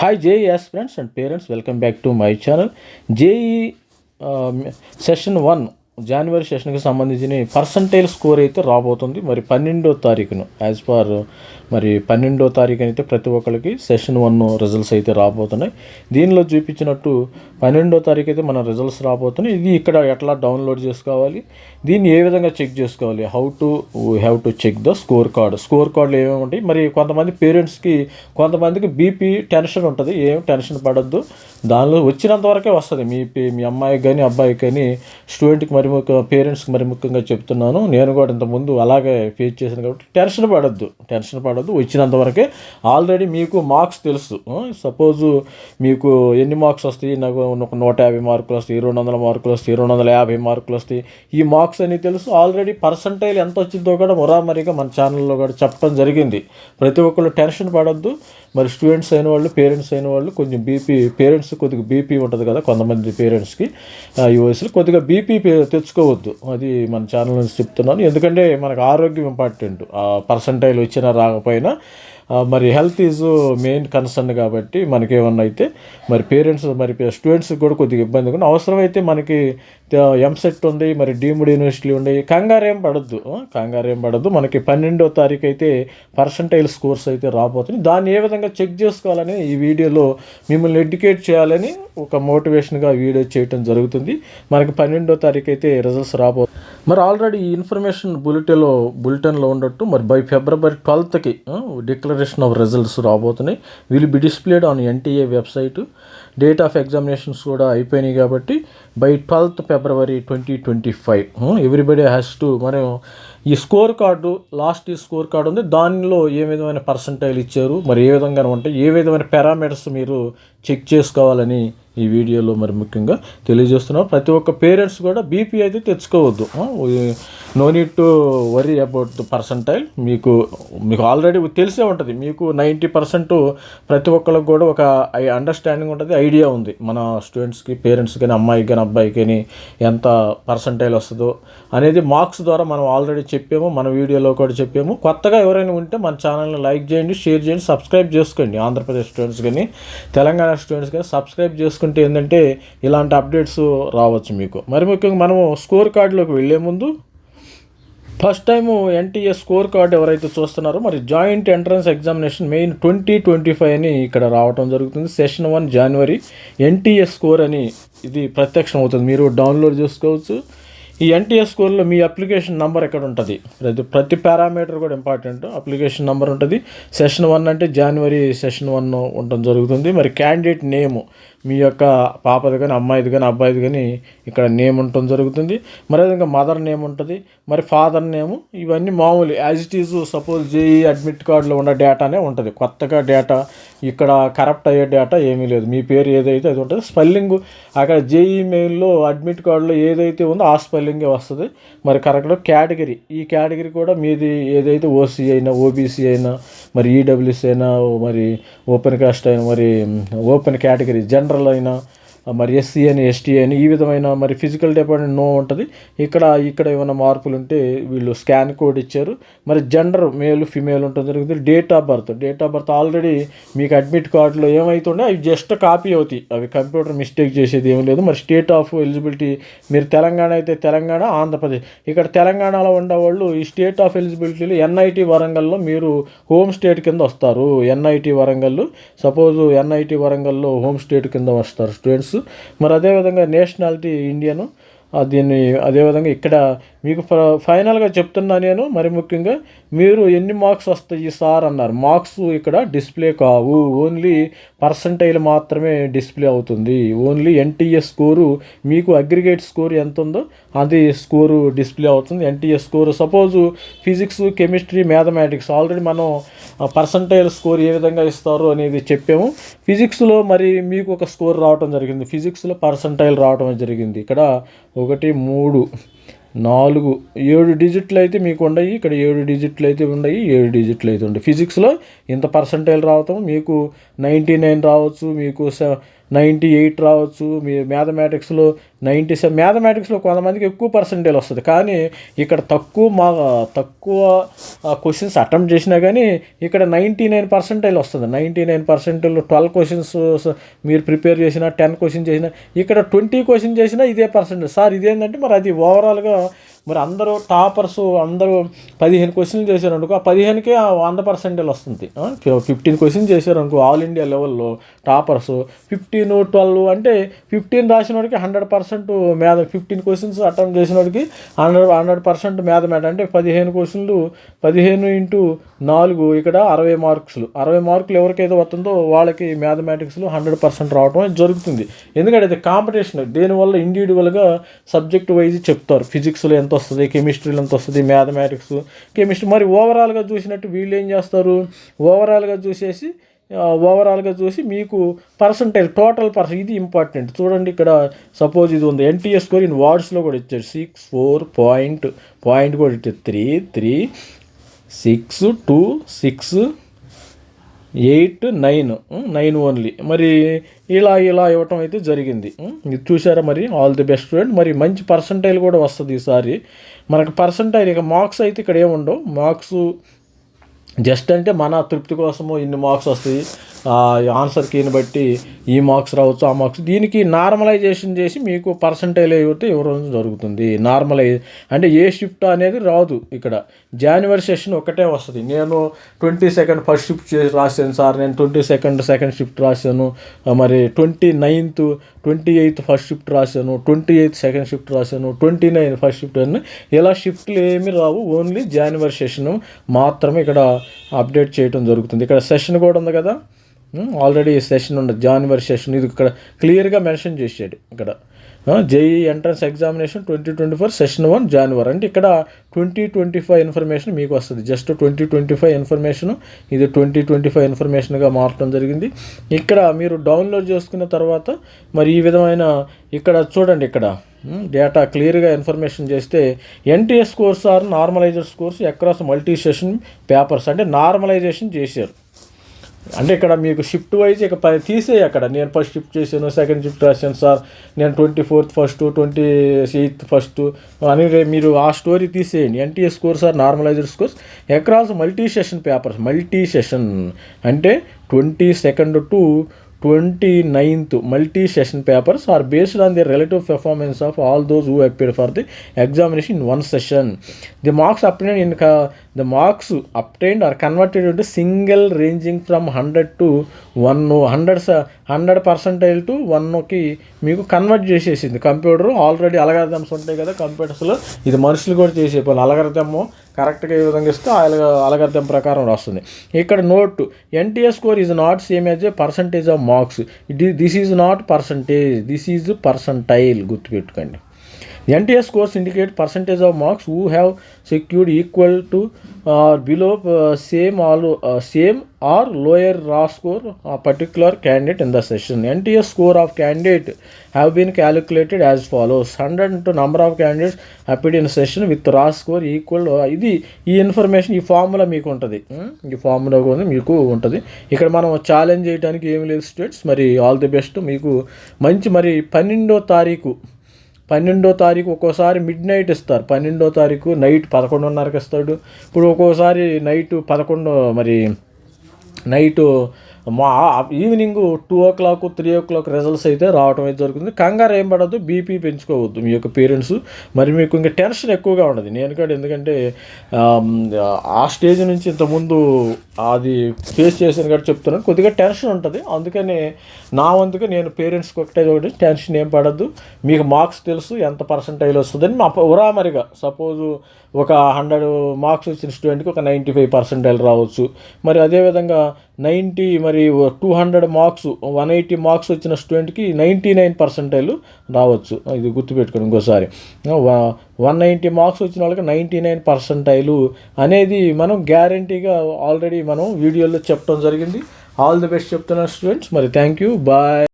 Hi JEE aspirants and parents welcome back to my channel JEE session one జనవరి సెషన్కి సంబంధించిన percentile score అయితే రాబోతుంది. మరి పన్నెండో తారీఖును యాజ్ పర్ మరి పన్నెండో తారీఖు అయితే ప్రతి ఒక్కరికి సెషన్ వన్ రిజల్ట్స్ అయితే రాబోతున్నాయి. దీనిలో చూపించినట్టు పన్నెండో తారీఖు అయితే మన రిజల్ట్స్ రాబోతున్నాయి. ఇది ఇక్కడ ఎట్లా డౌన్లోడ్ చేసుకోవాలి? దీన్ని ఏ విధంగా చెక్ చేసుకోవాలి? How to have to check the score card score కార్డులు ఏమేమి ఉంటాయి? మరి కొంతమంది పేరెంట్స్కి కొంతమందికి బీపీ టెన్షన్ ఉంటుంది. ఏం టెన్షన్ పడద్దు. దానిలో వచ్చినంత వరకే వస్తుంది. మీ మీ అమ్మాయికి కానీ అబ్బాయికి కానీ స్టూడెంట్కి మరి ముఖ్య పేరెంట్స్కి మరి ముఖ్యంగా చెప్తున్నాను. నేను కూడా ఇంతకుముందు అలాగే ఫేస్ చేశాను కాబట్టి టెన్షన్ పడద్దు. టెన్షన్ మాట్లాడద్దు వచ్చినంత వరకే. ఆల్రెడీ మీకు మార్క్స్ తెలుసు. సపోజు మీకు ఎన్ని మార్క్స్ వస్తాయి? నాకు ఒక నూట యాభై మార్కులు వస్తాయి రెండు వందల మార్కులు వస్తాయి రెండు వందల యాభై మార్కులు వస్తాయి. ఈ మార్క్స్ అని తెలుసు. ఆల్రెడీ పర్సంటైల్ ఎంత వచ్చిందో కూడా మురామరిగా మన ఛానల్లో కూడా చెప్పడం జరిగింది. ప్రతి ఒక్కళ్ళు టెన్షన్ పడద్దు. మరి స్టూడెంట్స్ అయిన వాళ్ళు పేరెంట్స్ అయిన వాళ్ళు కొంచెం బీపీ పేరెంట్స్ కొద్దిగా బీపీ ఉంటుంది కదా కొంతమంది పేరెంట్స్కి ఈ వయసులో కొద్దిగా బీపీ తెచ్చుకోవద్దు. అది మన ఛానల్ నుంచి చెప్తున్నాను. ఎందుకంటే మనకు ఆరోగ్యం ఇంపార్టెంట్ పర్సంటైల్ వచ్చినా రాకపోయినా పైన మరి హెల్త్ ఈజ్ మెయిన్ కన్సర్న్ కాబట్టి మనకేమన్నా అయితే మరి పేరెంట్స్ మరి స్టూడెంట్స్కి కూడా కొద్దిగా ఇబ్బంది కూడా అవసరమైతే మనకి ఎంసెట్ ఉంది మరి డీమ్డ్ యూనివర్సిటీ ఉంది. కంగారేం పడద్దు. కంగారేం పడద్దు. మనకి పన్నెండో తారీఖు అయితే పర్సంటైల్ స్కోర్స్ అయితే రాబోతుంది. దాన్ని ఏ విధంగా చెక్ చేసుకోవాలని ఈ వీడియోలో మిమ్మల్ని ఎడ్యుకేట్ చేయాలని ఒక మోటివేషన్గా వీడియో చేయటం జరుగుతుంది. మనకి పన్నెండో తారీఖు అయితే రిజల్ట్స్ రాబోతుంది మరి ఆల్రెడీ ఈ ఇన్ఫర్మేషన్ బులెటిన్లో బులెటిన్లో ఉండట్టు మరి బై ఫిబ్రవరి ట్వెల్త్కి డిక్లరేషన్ ఆఫ్ రిజల్ట్స్ రాబోతున్నాయి. Will be displayed on NTA website. Date of examinations కూడా అయిపోయినాయి కాబట్టి by twelfth February twenty twenty five. Everybody has to మనం ఈ స్కోర్ కార్డు లాస్ట్ ఈ స్కోర్ కార్డు ఉంది. దానిలో ఏ విధమైన పర్సంటైల్ ఇచ్చారు? మరి ఏ విధంగా ఉంటాయి ఏ విధమైన పారామీటర్స్ మీరు చెక్ చేసుకోవాలని ఈ వీడియోలో మరి ముఖ్యంగా తెలియజేస్తున్నాం ప్రతి ఒక్క పేరెంట్స్ కూడా బీపీ అయితే తెచ్చుకోవద్దు. No need to worry about the percentile. మీకు మీకు ఆల్రెడీ తెలిసే ఉంటుంది. మీకు నైంటీ పర్సెంట్ ప్రతి ఒక్కరికి కూడా ఒక అండర్స్టాండింగ్ ఉంటుంది ఐడియా ఉంది. మన స్టూడెంట్స్కి పేరెంట్స్ కానీ అమ్మాయికి కానీ అబ్బాయికి కానీ ఎంత పర్సంటైల్ వస్తుందో అనేది మార్క్స్ ద్వారా మనం ఆల్రెడీ చెప్పాము మన వీడియోలో కూడా చెప్పాము. కొత్తగా ఎవరైనా ఉంటే మన ఛానల్ని లైక్ చేయండి షేర్ చేయండి సబ్స్క్రైబ్ చేసుకోండి. ఆంధ్రప్రదేశ్ స్టూడెంట్స్ కానీ తెలంగాణ స్టూడెంట్స్ కానీ సబ్స్క్రైబ్ చేసుకుంటే ఏంటంటే ఇలాంటి అప్డేట్స్ రావచ్చు మీకు. మరి ముఖ్యంగా మనము స్కోర్ కార్డులోకి వెళ్ళే ముందు first time N T A score card ఎవరైతే చూస్తున్నారో మరి joint entrance examination main twenty twenty five అని ఇక్కడ రావడం జరుగుతుంది. సెషన్ వన్ జనవరి ఎన్టీఏ స్కోర్ అని ఇది ప్రత్యక్షం అవుతుంది మీరు డౌన్లోడ్ చేసుకోవచ్చు. ఈ ఎన్టీఏ స్కోర్లో మీ అప్లికేషన్ నెంబర్ ఎక్కడ ఉంటుంది? ప్రతి ప్రతి పారామీటర్ కూడా ఇంపార్టెంట్ అప్లికేషన్ నెంబర్ ఉంటుంది. సెషన్ వన్ అంటే జనవరి సెషన్ వన్ ఉండడం జరుగుతుంది. మరి క్యాండిడేట్ నేము మీ యొక్క పాపది కానీ అమ్మాయిది కానీ అబ్బాయిది కానీ ఇక్కడ నేమ్ ఉండటం జరుగుతుంది. మరి విధంగా మదర్ నేమ్ ఉంటుంది మరి ఫాదర్ నేము ఇవన్నీ మామూలు as it is suppose JEE admit కార్డులో ఉన్న డేటానే ఉంటుంది. కొత్తగా డేటా ఇక్కడ కరప్ట్ అయ్యే డేటా ఏమీ లేదు. మీ పేరు ఏదైతే అది ఉంటుంది స్పెల్లింగ్. అక్కడ జేఈ మెయిల్లో అడ్మిట్ కార్డులో ఏదైతే ఉందో ఆ స్పెల్లింగే వస్తుంది. మరి కరెక్ట్గా కేటగిరీ ఈ కేటగిరీ కూడా మీది ఏదైతే ఓసీ అయినా ఓబీసీ అయినా మరి ఈడబ్ల్యూసీ అయినా మరి ఓపెన్ కాస్ట్ అయినా మరి ఓపెన్ కేటగిరీ జనరల్ అయినా మరి ఎస్సీ అని ఎస్టీ అని ఈ విధమైన మరి ఫిజికల్ డిపార్ట్మెంట్ నో ఉంటుంది. ఇక్కడ ఇక్కడ ఏమైనా మార్పులు ఉంటే వీళ్ళు స్కాన్ కోడ్ ఇచ్చారు. మరి జెండర్ మేల్ ఫిమేల్ ఉంటుంది జరుగుతుంది date of birth date of birth already మీకు అడ్మిట్ కార్డులో ఏమవుతుండే అవి జస్ట్ కాపీ అవుతాయి. అవి కంప్యూటర్ మిస్టేక్ చేసేది ఏం లేదు. మరి స్టేట్ ఆఫ్ ఎలిజిబిలిటీ మీరు తెలంగాణ అయితే తెలంగాణ ఆంధ్రప్రదేశ్. ఇక్కడ తెలంగాణలో ఉండేవాళ్ళు ఈ స్టేట్ ఆఫ్ ఎలిజిబిలిటీలో ఎన్ఐటి వరంగల్లో మీరు హోమ్ స్టేట్ కింద వస్తారు. ఎన్ఐటి వరంగల్ సపోజ్ ఎన్ఐటి వరంగల్లో హోమ్ స్టేట్ కింద వస్తారు స్టూడెంట్స్ మరి అదేవిధంగా నేషనాలిటీ ఇండియను దీన్ని అదేవిధంగా ఇక్కడ మీకు ఫ- ఫైనల్గా చెప్తున్నా నేను మరి ముఖ్యంగా మీరు ఎన్ని మార్క్స్ వస్తాయి సార్ అన్నారు. మార్క్స్ ఇక్కడ డిస్ప్లే కావు. ఓన్లీ పర్సంటైల్ మాత్రమే డిస్ప్లే అవుతుంది. ఓన్లీ ఎన్టీఏ స్కోరు మీకు అగ్రిగేట్ స్కోర్ ఎంత ఉందో అది స్కోరు డిస్ప్లే అవుతుంది. NTA score suppose physics chemistry mathematics already మనం పర్సంటైల్ స్కోర్ ఏ విధంగా ఇస్తారు అనేది చెప్పాము. ఫిజిక్స్లో మరి మీకు ఒక స్కోర్ రావడం జరిగింది. ఫిజిక్స్లో పర్సంటైల్ రావడం జరిగింది. ఇక్కడ ఒకటి మూడు నాలుగు ఏడు డిజిట్లు అయితే మీకు ఉన్నాయి ఇక్కడ ఏడు డిజిట్లు అయితే ఉన్నాయి ఏడు డిజిట్లు అయితే ఉన్నాయి ఫిజిక్స్లో ఇంత పర్సంటైల్ రావటం మీకు నైంటీ నైన్ రావచ్చు మీకు నైంటీ ఎయిట్ రావచ్చు మీ మ్యాథమెటిక్స్లో నైంటీ సెవెన్ మ్యాథమెటిక్స్లో కొంతమందికి ఎక్కువ పర్సంటేజ్ వస్తుంది. కానీ ఇక్కడ తక్కువ మా తక్కువ క్వశ్చన్స్ అటెంప్ట్ చేసినా కానీ ఇక్కడ నైంటీ నైన్ పర్సెంటేజ్ వస్తుంది. Ninety nine percentage twelve questions మీరు ప్రిపేర్ చేసిన టెన్ క్వశ్చన్ చేసిన ఇక్కడ ట్వంటీ క్వశ్చన్ చేసినా ఇదే పర్సెంటేజ్. సార్ ఇదేంటంటే మరి అది ఓవరాల్గా మరి అందరూ టాపర్స్ అందరూ పదిహేను క్వశ్చన్లు చేశారు అనుకో ఆ పదిహేనుకే వంద పర్సెంటేజ్ వస్తుంది. ఫిఫ్టీన్ క్వశ్చన్ చేశారు అనుకో ఆల్ ఇండియా లెవెల్లో టాపర్స్ ఫిఫ్టీన్ ట్వెల్వ్ అంటే ఫిఫ్టీన్ రాసిన వాడికి hundred percent math fifteen questions attempt చేసిన వాడికి హండ్రెడ్ హండ్రెడ్ పర్సెంట్ మేధమేట అంటే పదిహేను క్వశ్చన్లు పదిహేను ఇంటూ నాలుగు ఇక్కడ అరవై మార్క్స్లు. అరవై మార్కులు ఎవరికైతే వస్తుందో వాళ్ళకి మ్యాథమెటిక్స్లో హండ్రెడ్ పర్సెంట్ రావడం జరుగుతుంది. ఎందుకంటే ఇది కాంపిటీషన్. దీనివల్ల ఇండివిజువల్గా సబ్జెక్ట్ వైజ్ చెప్తారు. ఫిజిక్స్లో ఎంత వస్తుంది కెమిస్ట్రీలో ఎంత వస్తుంది మ్యాథమెటిక్స్ కెమిస్ట్రీ మరి ఓవరాల్గా చూసినట్టు వీళ్ళు ఏం చేస్తారు? ఓవరాల్గా చూసేసి ఓవరాల్గా చూసి మీకు పర్సంటేజ్ టోటల్ పర్సన్ ఇది ఇంపార్టెంట్ చూడండి ఇక్కడ సపోజ్ ఇది ఉంది ఎన్టీఎస్ స్కోర్ ఇన్ వార్డ్స్లో కూడా ఇచ్చారు. సిక్స్ ఫోర్ పాయింట్ పాయింట్ కూడా ఇచ్చారు. Three three six two six eight nine nine only. మరి ఇలా ఇలా ఇవ్వటం అయితే జరిగింది. ఇది చూసారా మరి? ఆల్ ది బెస్ట్ స్టూడెంట్ మరి మంచి పర్సంటైల్ కూడా వస్తుంది ఈసారి. మనకు పర్సంటైల్ ఇక మార్క్స్ అయితే ఇక్కడ ఏముండవు. మార్క్స్ జస్ట్ అంటే మన తృప్తి కోసము ఇన్ని మార్క్స్ వస్తాయి. ఆన్సర్ కీని బట్టి ఈ మార్క్స్ రావచ్చు ఆ మార్క్స్ దీనికి నార్మలైజేషన్ చేసి మీకు పర్సంటేజ్ అయితే ఇవ్వడం జరుగుతుంది. నార్మలైజ్ అంటే ఏ షిఫ్ట్ అనేది రాదు ఇక్కడ. జనవరి సెషన్ ఒకటే వస్తుంది. నేను ట్వంటీ సెకండ్ ఫస్ట్ షిఫ్ట్ చేసి రాశాను సార్. నేను ట్వంటీ సెకండ్ సెకండ్ షిఫ్ట్ రాశాను. మరి twenty ninth twenty eighth first shift రాశాను. ట్వంటీ ఎయిత్ సెకండ్ షిఫ్ట్ రాశాను. ట్వంటీ నైన్ ఫస్ట్ షిఫ్ట్ అని ఇలా షిఫ్ట్లు ఏమి రావు. ఓన్లీ జనవరి సెషన్ మాత్రమే ఇక్కడ అప్డేట్ చేయడం జరుగుతుంది. ఇక్కడ సెషన్ కూడా ఉంది కదా? ఆల్రెడీ సెషన్ ఉండదు జనవరి సెషన్ ఇది ఇక్కడ క్లియర్గా మెన్షన్ చేసాడు ఇక్కడ. JEE entrance examination twenty twenty four session one జనవరి. అంటే ఇక్కడ ట్వంటీ ట్వంటీ ఫైవ్ ఇన్ఫర్మేషన్ మీకు వస్తుంది. Just twenty twenty five information ఇది ట్వంటీ ట్వంటీ ఫైవ్ ఇన్ఫర్మేషన్గా మార్చడం జరిగింది. ఇక్కడ మీరు డౌన్లోడ్ చేసుకున్న తర్వాత మరి ఈ విధమైన ఇక్కడ చూడండి ఇక్కడ డేటా క్లియర్గా ఇన్ఫర్మేషన్ చేస్తే NTA scores are normalized scores across multi session papers. అంటే నార్మలైజేషన్ చేశారు. అంటే ఇక్కడ మీకు షిఫ్ట్ వైజ్ ఇక ప తీసేయి అక్కడ. నేను ఫస్ట్ షిఫ్ట్ చేశాను సెకండ్ షిఫ్ట్ రాశాను సార్. నేను twenty fourth first twenty eighth first అని మీరు ఆ స్టోరీ తీసేయండి. NTA scores are normalized scores across multi session papers multi session అంటే twenty second to twenty ninth multi session papers are based on the relative performance of all those who appear for the examination in one session the marks applied in the marks obtained are converted to single ranging from hundred to one hundred hundred percentile to వన్కి మీకు convert చేసేసింది. Computer already అలగర్థమ్స్ ఉంటాయి కదా కంప్యూటర్స్లో ఇది మనుషులు కూడా చేసే పని అలగర్థము కరెక్ట్గా ఏ విధంగా ఇస్తే అలగ అలగర్థం ప్రకారం వస్తుంది ఇక్కడ note NTA score is not same as a percentage of marks this is not percentage this is percentile గుర్తుపెట్టుకోండి. NTA scores indicate percentage of marks who have secured equal to or below same all same or lower raw score particular candidate in the session NTA score of candidate have been calculated as follows hundred to number of candidates appeared in session with raw score equal ఇది ఈ information ఈ formula మీకు ఉంటుంది. ఈ formula కూడా మీకు ఉంటుంది. ఇక్కడ మనం ఛాలెంజ్ చేయడానికి ఏమి లేదు స్టేట్స్ మరి ఆల్ ది బెస్ట్ మీకు మంచి మరి పన్నెండో తారీఖు పన్నెండో తారీఖు ఒక్కోసారి మిడ్ నైట్ ఇస్తారు. పన్నెండో తారీఖు నైట్ పదకొండున్నరకు ఇస్తాడు. ఇప్పుడు ఒక్కోసారి నైట్ పదకొండు మరి నైటు మా evening two o'clock three o'clock results అయితే రావడం అయితే జరుగుతుంది. కంగారు ఏం పడద్దు బీపీ పెంచుకోవద్దు మీ యొక్క పేరెంట్స్. మరి మీకు ఇంకా టెన్షన్ ఎక్కువగా ఉండదు. నేను కూడా ఎందుకంటే ఆ స్టేజ్ నుంచి ఇంతకుముందు అది ఫేస్ చేశాను కాబట్టి చెప్తున్నాను. కొద్దిగా టెన్షన్ ఉంటుంది. అందుకని నా వంతుగా నేను పేరెంట్స్కి ఒకటే ఒకటి టెన్షన్ ఏం పడద్దు. మీకు మార్క్స్ తెలుసు ఎంత పర్సంటైజ్ వస్తుందని మా ఉరామరిగా. సపోజు ఒక హండ్రెడ్ మార్క్స్ వచ్చిన స్టూడెంట్కి ఒక నైంటీ ఫైవ్ పర్సెంటైల్ రావచ్చు. మరి అదేవిధంగా నైంటీ మరి two hundred marks one eighty marks వచ్చిన స్టూడెంట్కి నైంటీ నైన్ పర్సెంటైల్ రావచ్చు. ఇది గుర్తుపెట్టుకోండి ఇంకోసారి. వన్ నైంటీ మార్క్స్ వచ్చిన వాళ్ళకి నైంటీ నైన్ పర్సెంటైలు అనేది మనం గ్యారంటీగా ఆల్రెడీ మనం వీడియోలో చెప్పడం జరిగింది. ఆల్ ది బెస్ట్ చెప్తున్నాను స్టూడెంట్స్. మరి థ్యాంక్ యూ. బాయ్.